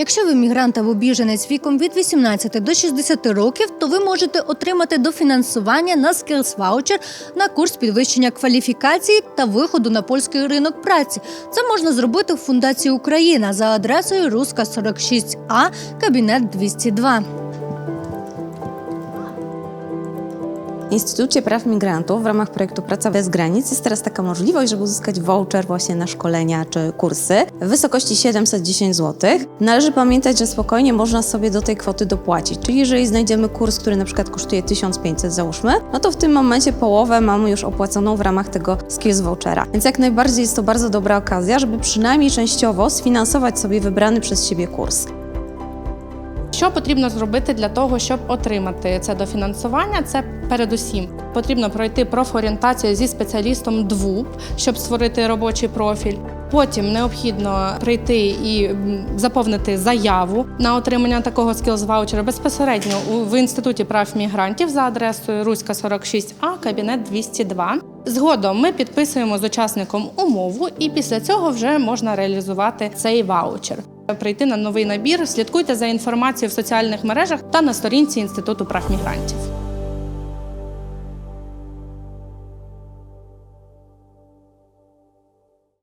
Якщо ви мігрант або біженець віком від 18 до 60 років, то ви можете отримати дофінансування на Skills Voucher на курс підвищення кваліфікації та виходу на польський ринок праці. Це можна зробити в Фундації Україна за адресою Руска 46А, кабінет 202. Instytucie Praw Migrantów w ramach projektu Praca bez granic jest teraz taka możliwość, żeby uzyskać voucher właśnie na szkolenia czy kursy w wysokości 710 zł. Należy pamiętać, że spokojnie można sobie do tej kwoty dopłacić. Czyli jeżeli znajdziemy kurs, który na przykład kosztuje 1500 załóżmy, no to w tym momencie połowę mamy już opłaconą w ramach tego skills vouchera. Więc jak najbardziej jest to bardzo dobra okazja, żeby przynajmniej częściowo sfinansować sobie wybrany przez siebie kurs. Що потрібно зробити для того, щоб отримати це дофінансування? Це передусім потрібно пройти профорієнтацію зі спеціалістом ДВУП, щоб створити робочий профіль. Потім необхідно прийти і заповнити заяву на отримання такого skills ваучера безпосередньо в інституті прав мігрантів за адресою Руська 46А, кабінет 202. Згодом ми підписуємо з учасником умову, і після цього вже можна реалізувати цей ваучер. Прийти на новий набір, слідкуйте за інформацією в соціальних мережах та на сторінці Інституту прав мігрантів.